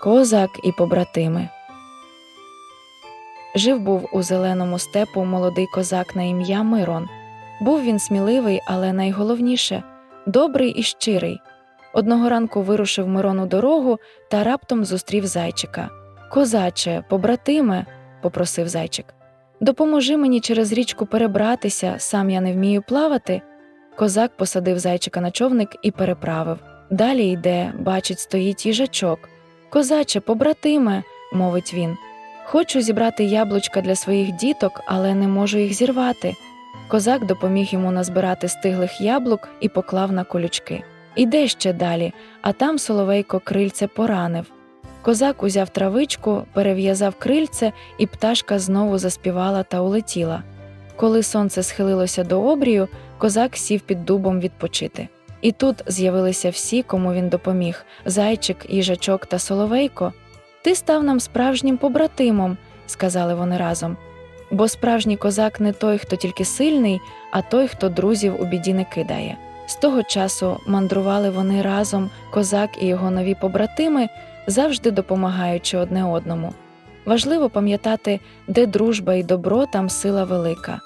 Козак і побратими. Жив був у зеленому степу молодий козак на ім'я Мирон. Був він сміливий, але найголовніше добрий і щирий. Одного ранку вирушив Мирон у дорогу та раптом зустрів зайчика. Козаче, побратиме, попросив зайчик. Допоможи мені через річку перебратися, сам я не вмію плавати. Козак посадив зайчика на човник і переправив. Далі йде, бачить, стоїть їжачок. Козаче, побратиме, мовить він. Хочу зібрати яблучка для своїх діток, але не можу їх зірвати. Козак допоміг йому назбирати стиглих яблук і поклав на колючки. Іде ще далі, а там соловейко крильце поранив. Козак узяв травичку, перев'язав крильце, і пташка знову заспівала та улетіла. Коли сонце схилилося до обрію, козак сів під дубом відпочити. І тут з'явилися всі, кому він допоміг зайчик, їжачок та соловейко. Ти став нам справжнім побратимом, сказали вони разом. Бо справжній козак не той, хто тільки сильний, а той, хто друзів у біді не кидає. З того часу мандрували вони разом, козак і його нові побратими, завжди допомагаючи одне одному. Важливо пам'ятати, де дружба і добро, там сила велика.